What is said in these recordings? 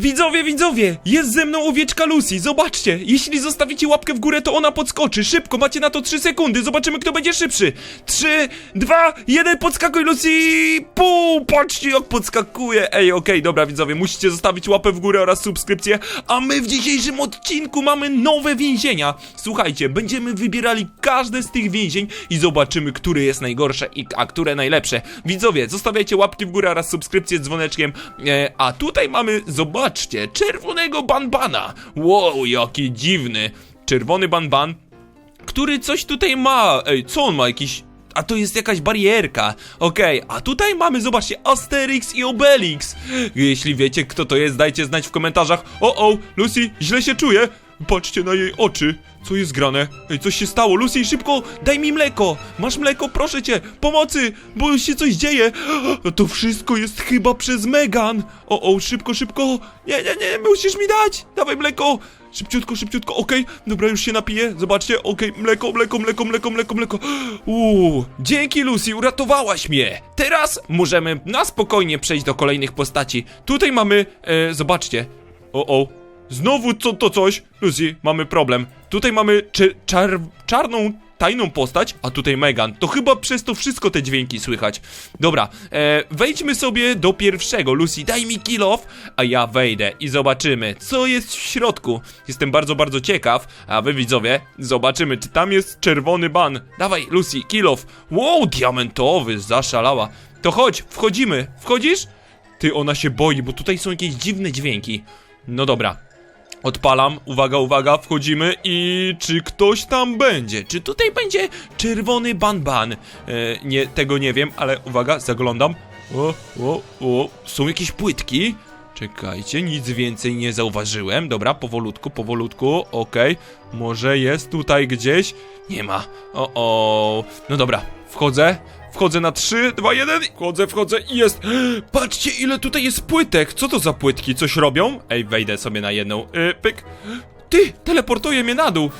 Widzowie, widzowie, jest ze mną owieczka Lucy, zobaczcie, jeśli zostawicie łapkę w górę, to ona podskoczy, szybko, macie na to 3 sekundy, zobaczymy kto będzie szybszy. 3, 2, 1, podskakuj Lucy, pół, patrzcie jak podskakuje, ej, okej, dobra widzowie, musicie zostawić łapę w górę oraz subskrypcję, a my w dzisiejszym odcinku mamy nowe więzienia. Słuchajcie, będziemy wybierali każde z tych więzień i zobaczymy, które jest najgorsze, i, a które najlepsze. Widzowie, zostawiajcie łapki w górę oraz subskrypcję z dzwoneczkiem, e, a tutaj mamy, zobaczcie, czerwonego banbana. Wow, jaki dziwny. Czerwony banban, który coś tutaj ma. Ej, co on ma? Jakiś. A to jest jakaś barierka. Okej, a tutaj mamy, zobaczcie, Asterix i Obelix. Jeśli wiecie, kto to jest, dajcie znać w komentarzach. O, o, Lucy, źle się czuję. Patrzcie na jej oczy. Co jest grane? Ej, coś się stało. Lucy, szybko, daj mi mleko. Masz mleko, proszę cię. Pomocy, bo już się coś dzieje. To wszystko jest chyba przez Megan. O, o, szybko, szybko. Nie, nie, nie, musisz mi dać. Dawaj mleko. Szybciutko, szybciutko, okej, dobra, już się napiję, zobaczcie, okej, mleko, mleko, mleko, mleko, mleko, mleko. Uuu, dzięki Lucy, uratowałaś mnie. Teraz możemy na spokojnie przejść do kolejnych postaci. Tutaj mamy, e, zobaczcie, o, o, znowu co to coś, Lucy, mamy problem. Tutaj mamy czar, czarną tajną postać, a tutaj Megan. To chyba przez to wszystko te dźwięki słychać. Dobra, e, wejdźmy sobie do pierwszego. Lucy, daj mi kill off, a ja wejdę i zobaczymy, co jest w środku. Jestem bardzo, bardzo ciekaw, a wy widzowie, zobaczymy, czy tam jest czerwony ban. Dawaj, Lucy, kill off. Wow, diamentowy, zaszalała. To chodź, wchodzimy. Wchodzisz? Ty, ona się boi, bo tutaj są jakieś dziwne dźwięki. No dobra, Odpalam, uwaga, uwaga, wchodzimy i czy ktoś tam będzie? Czy tutaj będzie czerwony banban? E, nie, tego nie wiem, ale uwaga, zaglądam. O, o, o, są jakieś płytki? Czekajcie, nic więcej nie zauważyłem. Dobra, powolutku, powolutku, okej. Może jest tutaj gdzieś? Nie ma. O, o. No dobra, wchodzę. Wchodzę na 3, 2, 1. Wchodzę, wchodzę i jest. Patrzcie, ile tutaj jest płytek. Co to za płytki? Coś robią? Ej, wejdę sobie na jedną. Yy, pyk. Ty, teleportuje mnie na dół.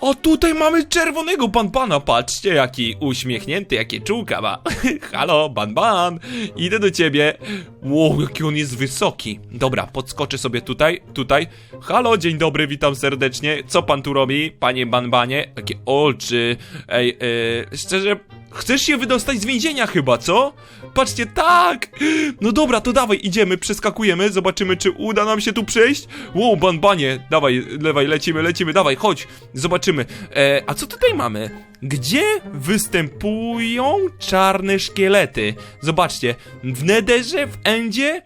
O, tutaj mamy czerwonego banbana, patrzcie, jaki uśmiechnięty, jakie czułka ma. Halo, banban, idę do ciebie. Wow, jaki on jest wysoki. Dobra, podskoczę sobie tutaj, tutaj. Halo, dzień dobry, witam serdecznie. Co pan tu robi, panie banbanie? Jakie oczy. Ej, yy, szczerze, chcesz się wydostać z więzienia chyba, co? Patrzcie, tak! No dobra, to dawaj, idziemy, przeskakujemy, zobaczymy, czy uda nam się tu przejść. Wow, banbanie, dawaj, lewaj, lecimy, lecimy, dawaj, chodź, zobaczymy. E, a co tutaj mamy? Gdzie występują czarne szkielety? Zobaczcie, w Nederze, w Endzie, e,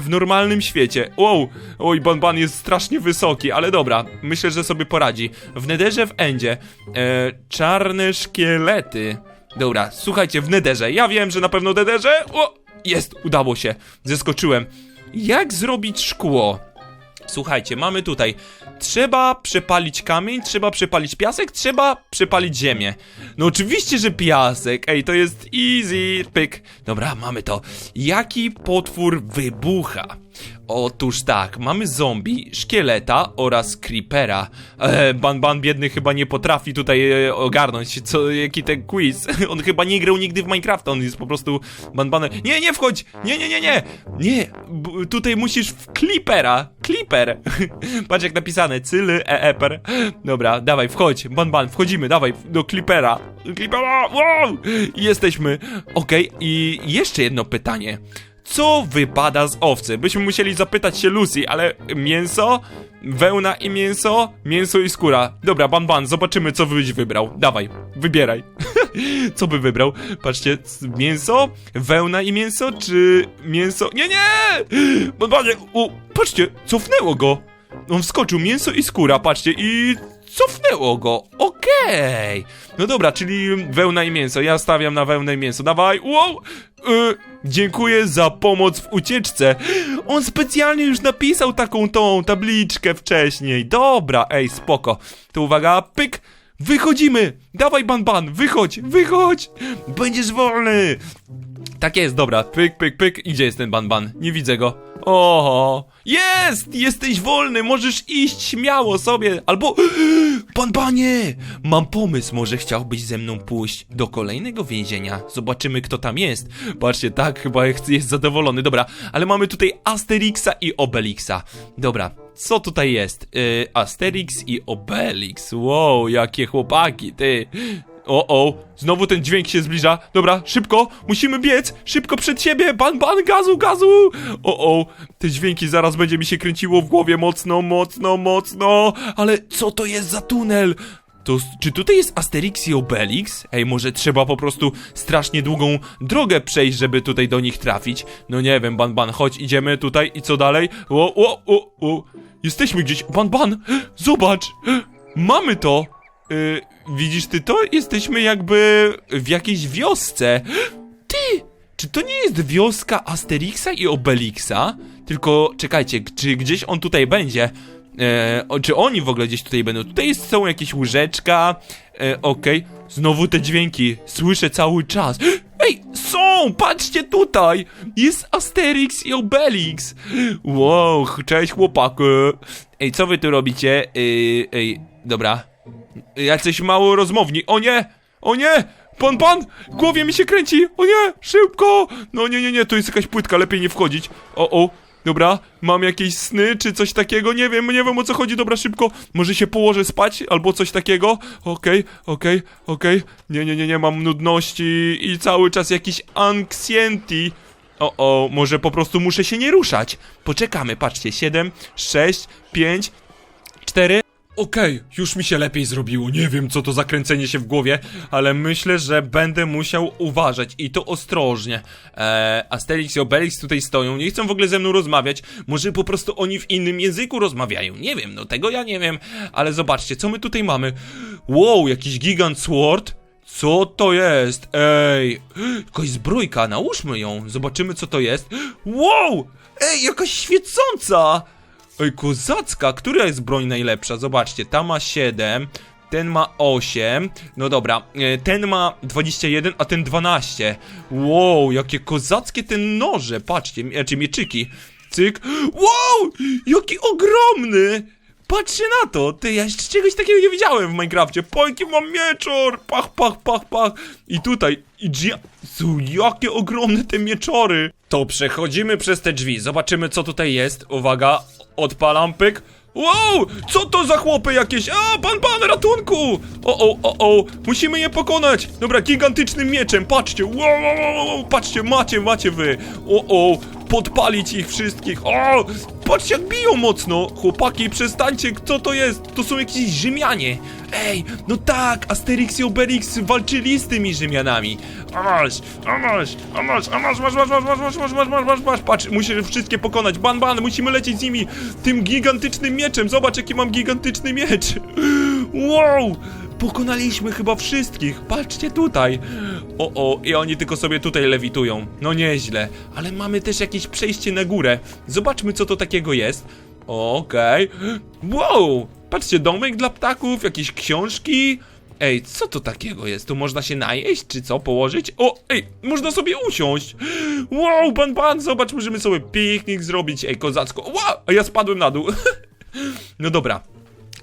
w normalnym świecie. Wow, oj, Banban jest strasznie wysoki, ale dobra, myślę, że sobie poradzi. W Nederze, w Endzie, e, czarne szkielety. Dobra, słuchajcie, w Nederze. Ja wiem, że na pewno Nederze. O, jest, udało się. Zeskoczyłem. Jak zrobić szkło? Słuchajcie, mamy tutaj. Trzeba przepalić kamień, trzeba przepalić piasek, trzeba przepalić ziemię. No oczywiście, że piasek. Ej, to jest easy. Pyk. Dobra, mamy to. Jaki potwór wybucha? Otóż tak, mamy zombie, szkieleta oraz creepera. E, ban Ban biedny chyba nie potrafi tutaj e, ogarnąć, co, jaki ten quiz. On chyba nie grał nigdy w Minecrafta, on jest po prostu Ban Banem. Nie, nie wchodź! Nie, nie, nie, nie! Nie, b- tutaj musisz w clipera. Clipper. Patrz jak napisane, cyly eeper. Dobra, dawaj, wchodź, Ban Ban, wchodzimy, dawaj, do clipera. Clipera, wow! Jesteśmy. Okej, i jeszcze jedno pytanie. Co wypada z owcy? Byśmy musieli zapytać się Lucy, ale mięso, wełna i mięso, mięso i skóra. Dobra, ban ban, zobaczymy co byś wybrał. Dawaj, wybieraj. co by wybrał? Patrzcie, mięso, wełna i mięso, czy mięso... Nie, nie! Ban banie, o, patrzcie, cofnęło go. On wskoczył, mięso i skóra, patrzcie, i cofnęło go. Okej. No dobra, czyli wełna i mięso. Ja stawiam na wełnę i mięso. Dawaj, wow! Y, dziękuję za pomoc w ucieczce. On specjalnie już napisał taką tą tabliczkę wcześniej. Dobra, ej, spoko. To uwaga, pyk. Wychodzimy! Dawaj, ban, ban, wychodź, wychodź! Będziesz wolny! Tak jest, dobra, pyk, pyk, pyk, gdzie jest ten banban? Nie widzę go. Oho, jest! Jesteś wolny, możesz iść śmiało sobie, albo... Banbanie! Mam pomysł, może chciałbyś ze mną pójść do kolejnego więzienia? Zobaczymy, kto tam jest. Patrzcie, tak, chyba jest zadowolony, dobra, ale mamy tutaj Asterixa i Obelixa. Dobra, co tutaj jest? Yy, Asterix i Obelix, wow, jakie chłopaki, ty... O, o, znowu ten dźwięk się zbliża. Dobra, szybko, musimy biec, szybko przed siebie, ban, ban, gazu, gazu. O, o, te dźwięki zaraz będzie mi się kręciło w głowie mocno, mocno, mocno. Ale co to jest za tunel? To, czy tutaj jest Asterix i Obelix? Ej, może trzeba po prostu strasznie długą drogę przejść, żeby tutaj do nich trafić? No nie wiem, Ban Ban, chodź, idziemy tutaj i co dalej? O, o, o, o, jesteśmy gdzieś, Ban Ban, zobacz, mamy to. Y, widzisz ty to? Jesteśmy jakby w jakiejś wiosce. Ty! Czy to nie jest wioska Asterixa i Obelixa? Tylko czekajcie, czy gdzieś on tutaj będzie? E, czy oni w ogóle gdzieś tutaj będą? Tutaj są jakieś łóżeczka. E, Okej. Znowu te dźwięki. Słyszę cały czas. Ej, są! Patrzcie tutaj! Jest Asterix i Obelix! Wow, cześć chłopaku! Ej, co wy tu robicie? Ej, ej, dobra. Jacyś mało rozmowni. O nie! O nie! Pan, pan! Głowie mi się kręci! O nie! Szybko! No nie, nie, nie, to jest jakaś płytka, lepiej nie wchodzić. O, o, dobra, mam jakieś sny czy coś takiego, nie wiem, nie wiem o co chodzi, dobra, szybko. Może się położę spać albo coś takiego? Okej, okej, okej. Nie, nie, nie, nie, mam nudności i cały czas jakiś anxiety. O, o, może po prostu muszę się nie ruszać. Poczekamy, patrzcie, 7, 6, 5, 4. Okej, już mi się lepiej zrobiło. Nie wiem, co to za kręcenie się w głowie, ale myślę, że będę musiał uważać i to ostrożnie. Eee, Asterix i Obelix tutaj stoją, nie chcą w ogóle ze mną rozmawiać. Może po prostu oni w innym języku rozmawiają. Nie wiem, no tego ja nie wiem, ale zobaczcie, co my tutaj mamy. Wow, jakiś gigant sword. Co to jest? Ej, jakaś zbrójka, nałóżmy ją, zobaczymy co to jest. Wow, ej, jakaś świecąca. Ej, kozacka, która jest broń najlepsza? Zobaczcie, ta ma 7, ten ma 8, no dobra, e, ten ma 21, a ten 12. Wow, jakie kozackie te noże, patrzcie, mie- czy mieczyki. Cyk. Wow, jaki ogromny! Patrzcie na to, ty, ja jeszcze czegoś takiego nie widziałem w Minecrafcie. Pojki mam mieczor, pach, pach, pach, pach. I tutaj, i są jakie ogromne te mieczory. To przechodzimy przez te drzwi, zobaczymy co tutaj jest. Uwaga, odpalam pyk. Wow, co to za chłopy jakieś? A, pan, pan, ratunku! O, o, o, o, musimy je pokonać. Dobra, gigantycznym mieczem, patrzcie. Wow, wow, wow, wow, patrzcie, macie, macie wy. O, o, podpalić ich wszystkich. O, patrzcie jak biją mocno. Chłopaki, przestańcie, kto to jest? To są jakieś Rzymianie. Ej, no tak, Asterix i Obelix walczyli z tymi Rzymianami. A masz, a masz, a masz, a masz, masz, masz, masz, masz, masz, masz, masz, masz, masz, masz, patrz, musisz wszystkie pokonać. Ban, ban, musimy lecieć z nimi tym gigantycznym mieczem. Zobacz, jaki mam gigantyczny miecz. Wow! Pokonaliśmy chyba wszystkich. Patrzcie tutaj. O, o, i oni tylko sobie tutaj lewitują. No nieźle. Ale mamy też jakieś przejście na górę. Zobaczmy, co to takiego jest. Okej. Wow! Patrzcie, domek dla ptaków, jakieś książki. Ej, co to takiego jest? Tu można się najeść, czy co? Położyć? O, ej, można sobie usiąść. Wow, pan, pan, zobacz, możemy sobie piknik zrobić. Ej, kozacko. Wow, a ja spadłem na dół. no dobra.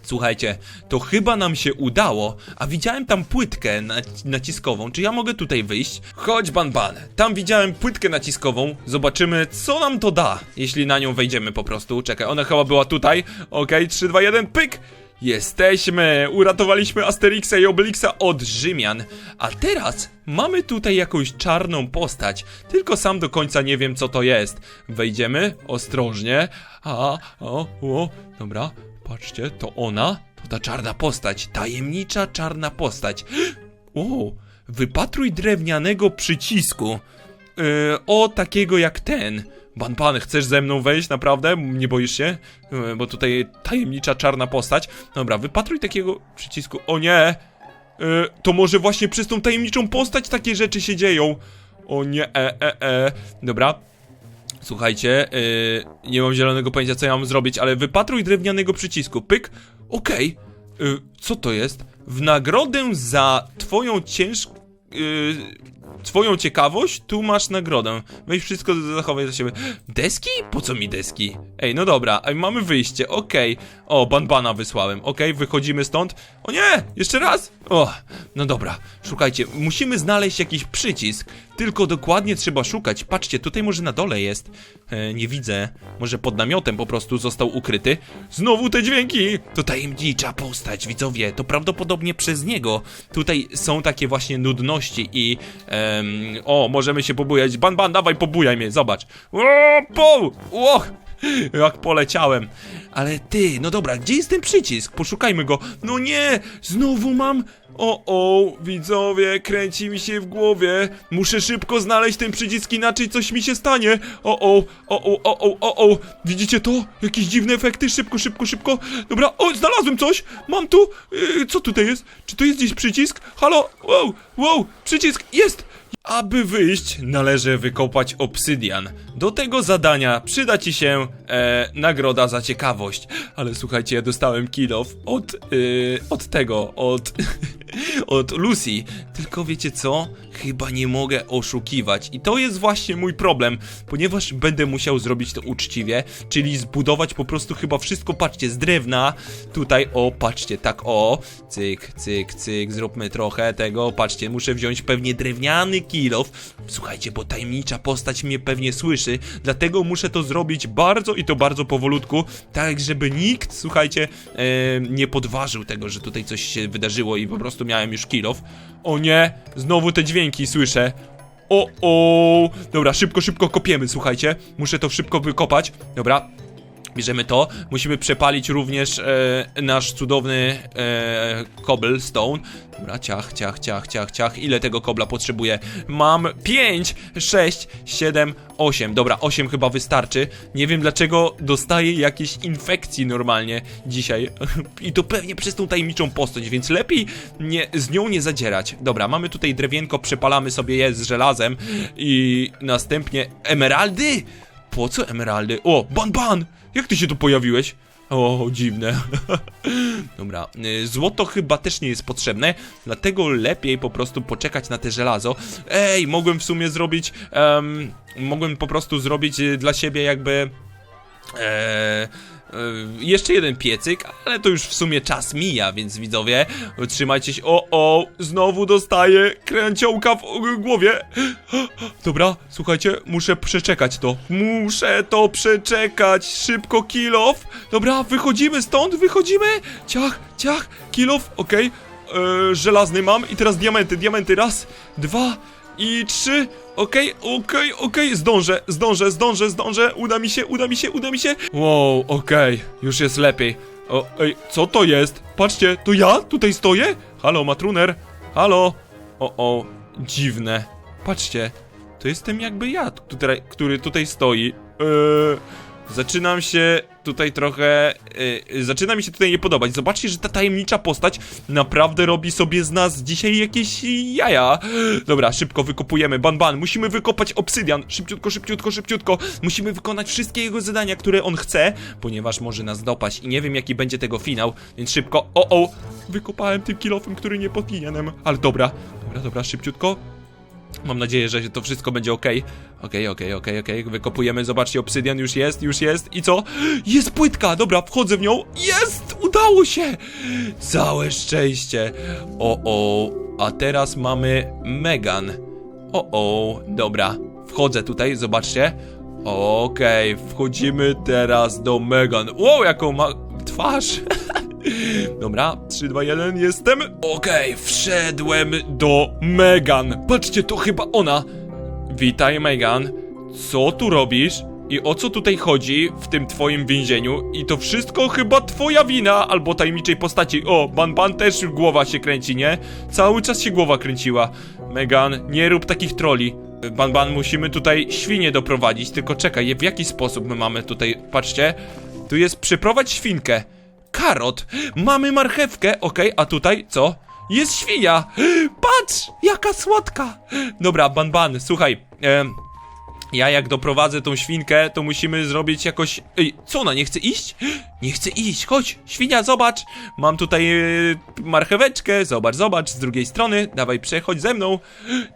Słuchajcie, to chyba nam się udało, a widziałem tam płytkę nac- naciskową. Czy ja mogę tutaj wyjść? Chodź, ban ban. Tam widziałem płytkę naciskową. Zobaczymy, co nam to da, jeśli na nią wejdziemy po prostu. Czekaj, ona chyba była tutaj. Okej, 3, 2, 1, pyk! Jesteśmy! Uratowaliśmy Asterixa i Obelixa od Rzymian. A teraz mamy tutaj jakąś czarną postać. Tylko sam do końca nie wiem, co to jest. Wejdziemy ostrożnie. A, o, o, dobra. Patrzcie, to ona, to ta czarna postać, tajemnicza czarna postać. O, wypatruj drewnianego przycisku. Yy, o, takiego jak ten. Ban pan, chcesz ze mną wejść, naprawdę? Nie boisz się? Yy, bo tutaj tajemnicza czarna postać. Dobra, wypatruj takiego przycisku. O nie! Yy, to może właśnie przez tą tajemniczą postać takie rzeczy się dzieją. O nie, e, e, e. Dobra, Słuchajcie, yy, nie mam zielonego pojęcia, co ja mam zrobić, ale wypatruj drewnianego przycisku. Pyk. Okej. Yy, co to jest? W nagrodę za twoją cięż... Yy, twoją ciekawość, tu masz nagrodę. Weź wszystko, zachowaj dla siebie. Deski? Po co mi deski? Ej, no dobra, ej, mamy wyjście, okej. O, banbana wysłałem, okej, wychodzimy stąd. O nie, jeszcze raz. O, no dobra, szukajcie, musimy znaleźć jakiś przycisk. Tylko dokładnie trzeba szukać. Patrzcie, tutaj może na dole jest. E, nie widzę. Może pod namiotem po prostu został ukryty. Znowu te dźwięki! To tajemnicza postać, widzowie. To prawdopodobnie przez niego. Tutaj są takie właśnie nudności i... o, możemy się pobujać. Ban, ban, dawaj, pobujaj mnie, zobacz. O, po! O! Jak poleciałem. Ale ty, no dobra, gdzie jest ten przycisk? Poszukajmy go. No nie, znowu mam. O, o, widzowie, kręci mi się w głowie. Muszę szybko znaleźć ten przycisk, inaczej coś mi się stanie. O, o, o, o, o, o, o, o. Widzicie to? Jakieś dziwne efekty. Szybko, szybko, szybko. Dobra, o, znalazłem coś. Mam tu. Yy, co tutaj jest? Czy to jest gdzieś przycisk? Halo? Wow, wow, przycisk jest. Aby wyjść, należy wykopać obsydian. Do tego zadania przyda ci się e, nagroda za ciekawość. Ale słuchajcie, ja dostałem kill off od, y, od tego, od, od Lucy. Tylko wiecie co? Chyba nie mogę oszukiwać. I to jest właśnie mój problem, ponieważ będę musiał zrobić to uczciwie, czyli zbudować po prostu chyba wszystko, patrzcie, z drewna. Tutaj, o, patrzcie, tak, o, cyk, cyk, cyk, zróbmy trochę tego, patrzcie, muszę wziąć pewnie drewniany kilof. Słuchajcie, bo tajemnicza postać mnie pewnie słyszy, dlatego muszę to zrobić bardzo i to bardzo powolutku, tak żeby nikt, słuchajcie, e, nie podważył tego, że tutaj coś się wydarzyło i po prostu miałem już kilof. O nie, znowu te dźwięki słyszę. O, o, dobra, szybko, szybko kopiemy, słuchajcie. Muszę to szybko wykopać. Dobra, Bierzemy to. Musimy przepalić również e, nasz cudowny e, cobblestone. Dobra, ciach, ciach, ciach, ciach, ciach. Ile tego kobla potrzebuję? Mam 5, 6, 7, 8. Dobra, 8 chyba wystarczy. Nie wiem dlaczego dostaję jakieś infekcji normalnie dzisiaj. I to pewnie przez tą tajemniczą postać, więc lepiej nie, z nią nie zadzierać. Dobra, mamy tutaj drewienko, przepalamy sobie je z żelazem i następnie emeraldy. Po co emeraldy? O, ban ban! Jak ty się tu pojawiłeś? O, dziwne. Dobra, y, złoto chyba też nie jest potrzebne, dlatego lepiej po prostu poczekać na te żelazo. Ej, mogłem w sumie zrobić, em, mogłem po prostu zrobić y, dla siebie jakby... E, jeszcze jeden piecyk, ale to już w sumie czas mija, więc widzowie, trzymajcie się. O, o, znowu dostaję kręciołka w głowie. Dobra, słuchajcie, muszę przeczekać to. Muszę to przeczekać. Szybko, kilof. Dobra, wychodzimy stąd, wychodzimy. Ciach, ciach, kilof, okej. E, żelazny mam i teraz diamenty, diamenty, raz, dwa i trzy, okej, okej, okej, zdążę, zdążę, zdążę, zdążę, uda mi się, uda mi się, uda mi się. Wow, okej, już jest lepiej. O, ej, co to jest? Patrzcie, to ja tutaj stoję? Halo, Matruner, halo. O, o, dziwne. Patrzcie, to jestem jakby ja, który tutaj stoi. Eee, zaczynam się tutaj trochę. Yy, zaczyna mi się tutaj nie podobać. Zobaczcie, że ta tajemnicza postać naprawdę robi sobie z nas dzisiaj jakieś jaja. Dobra, szybko wykopujemy. Ban, ban. Musimy wykopać obsydian. Szybciutko, szybciutko, szybciutko. Musimy wykonać wszystkie jego zadania, które on chce, ponieważ może nas dopaść i nie wiem, jaki będzie tego finał, więc szybko. O, o! Wykopałem tym kilofem, który nie powinienem. Ale dobra, dobra, dobra, szybciutko. Mam nadzieję, że to wszystko będzie ok. Okej, okej, okej, okej. Wykopujemy, zobaczcie, obsydian już jest, już jest. I co? Jest płytka! Dobra, wchodzę w nią. Jest! Udało się! Całe szczęście. O, o. A teraz mamy Megan. O, o. Dobra. Wchodzę tutaj, zobaczcie. Okej, wchodzimy teraz do Megan. Wow, jaką ma twarz! Dobra, 3, 2, 1, jestem. Okej, wszedłem do Megan. Patrzcie, to chyba ona. Witaj, Megan. Co tu robisz? I o co tutaj chodzi w tym twoim więzieniu? I to wszystko chyba twoja wina, albo tajemniczej postaci. O, Ban Ban też głowa się kręci, nie? Cały czas się głowa kręciła. Megan, nie rób takich troli. Ban Ban, musimy tutaj świnie doprowadzić, tylko czekaj, w jaki sposób my mamy tutaj, patrzcie. Tu jest przyprowadź świnkę. Karot! Mamy marchewkę, okej, a tutaj co? Jest świnia! Patrz! Jaka słodka! Dobra, Ban Ban, słuchaj, ja jak doprowadzę tą świnkę, to musimy zrobić jakoś... Ej, co ona, nie chce iść? Nie chce iść, chodź, świnia, zobacz! Mam tutaj e, marcheweczkę, zobacz, zobacz, z drugiej strony, dawaj, przechodź ze mną.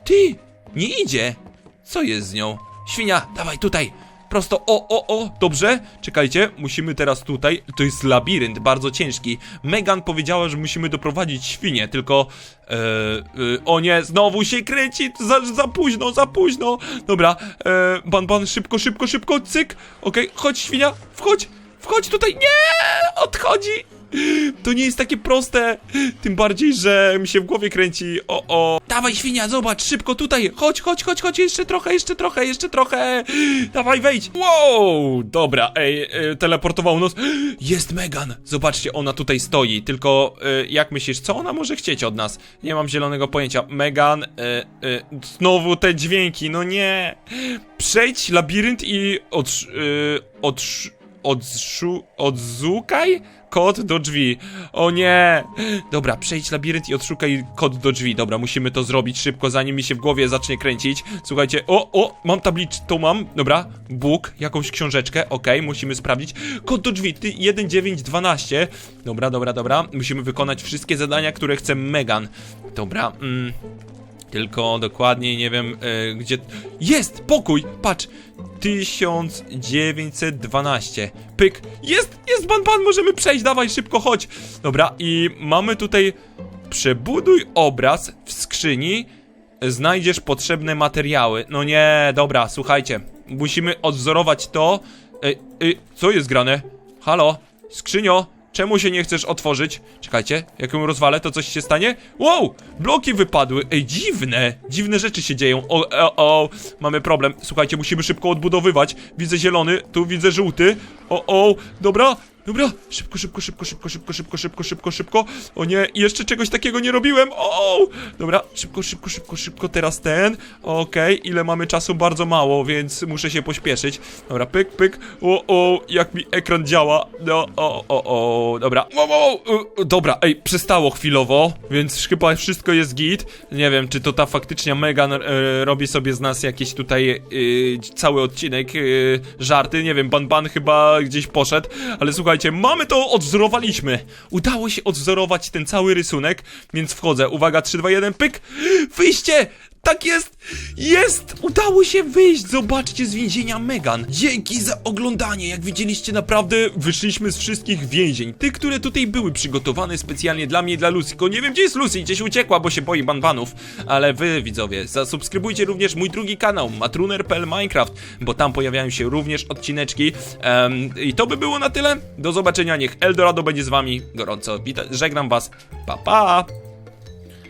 Ty, Nie idzie. Co jest z nią? Świnia, dawaj tutaj. Prosto, o, o, o, dobrze. Czekajcie, musimy teraz tutaj. To jest labirynt, bardzo ciężki. Megan powiedziała, że musimy doprowadzić świnię, tylko. E, e, o nie, znowu się kręci. Za, za późno, za późno. Dobra, e, ban, ban, szybko, szybko, szybko, cyk. Okej, chodź, świnia, wchodź, wchodź tutaj. Nie, odchodzi. To nie jest takie proste. Tym bardziej, że mi się w głowie kręci. O, o. Dawaj, świnia, zobacz, szybko tutaj. Chodź, chodź, chodź, chodź. Jeszcze trochę, jeszcze trochę, jeszcze trochę. Dawaj, wejdź. Wow, dobra, ej, e, teleportował nos. Jest Megan. Zobaczcie, ona tutaj stoi. Tylko, e, jak myślisz, co ona może chcieć od nas? Nie mam zielonego pojęcia. Megan, e, e, znowu te dźwięki, no nie. Przejdź labirynt i odsz, e, odszu, odzukaj kod do drzwi. O nie! Dobra, przejdź labirynt i odszukaj kod do drzwi. Dobra, musimy to zrobić szybko, zanim mi się w głowie zacznie kręcić. Słuchajcie, o, o, mam tabliczkę, to mam. Dobra, Bóg, jakąś książeczkę, okej, musimy sprawdzić. Kod do drzwi, ty 1912. Dobra, dobra, dobra. Musimy wykonać wszystkie zadania, które chce Megan. Dobra, mm. Tylko dokładnie nie wiem, e, gdzie. Jest! Pokój! Patrz! 1912. Pyk! Jest! Jest ban ban! Możemy przejść! Dawaj, szybko, chodź! Dobra, i mamy tutaj. Przebuduj obraz w skrzyni. Znajdziesz potrzebne materiały. No nie, dobra, słuchajcie. Musimy odwzorować to. Ej, ej, co jest grane? Halo? Skrzynio? Czemu się nie chcesz otworzyć? Czekajcie, jak ją rozwalę, to coś się stanie? Wow! Bloki wypadły! Ej, dziwne! Dziwne rzeczy się dzieją. O, o, o, mamy problem. Słuchajcie, musimy szybko odbudowywać. Widzę zielony, tu widzę żółty. O, o, dobra, dobra. Szybko, szybko, szybko, szybko, szybko, szybko, szybko, szybko, szybko. O nie, jeszcze czegoś takiego nie robiłem. O, dobra, szybko, szybko, szybko, szybko. Teraz ten. Okej, ile mamy czasu? Bardzo mało, więc muszę się pośpieszyć. Dobra, pyk, pyk. O, o, jak mi ekran działa. No, o, o, o, dobra. O, o, o, dobra, ej, przestało chwilowo, więc chyba wszystko jest git. Nie wiem, czy to ta faktycznie Megan e, robi sobie z nas jakiś tutaj e, cały odcinek e, żarty. Nie wiem, Ban Ban chyba gdzieś poszedł, ale słuchajcie, mamy to, odwzorowaliśmy. Udało się odwzorować ten cały rysunek, więc wchodzę. Uwaga, 3, 2, 1, pyk! Wyjście! Tak jest! Jest! Udało się wyjść! Zobaczcie z więzienia Megan. Dzięki za oglądanie. Jak widzieliście, naprawdę wyszliśmy z wszystkich więzień. Tych, które tutaj były przygotowane specjalnie dla mnie i dla Lucy. Tylko nie wiem, gdzie jest Lucy. Gdzieś uciekła, bo się boi banbanów. Ale wy, widzowie, zasubskrybujcie również mój drugi kanał, matruner.pl Minecraft, bo tam pojawiają się również odcineczki. Em, I to by było na tyle. Do zobaczenia. Niech Eldorado będzie z wami. Gorąco wita- żegnam was. Pa, pa!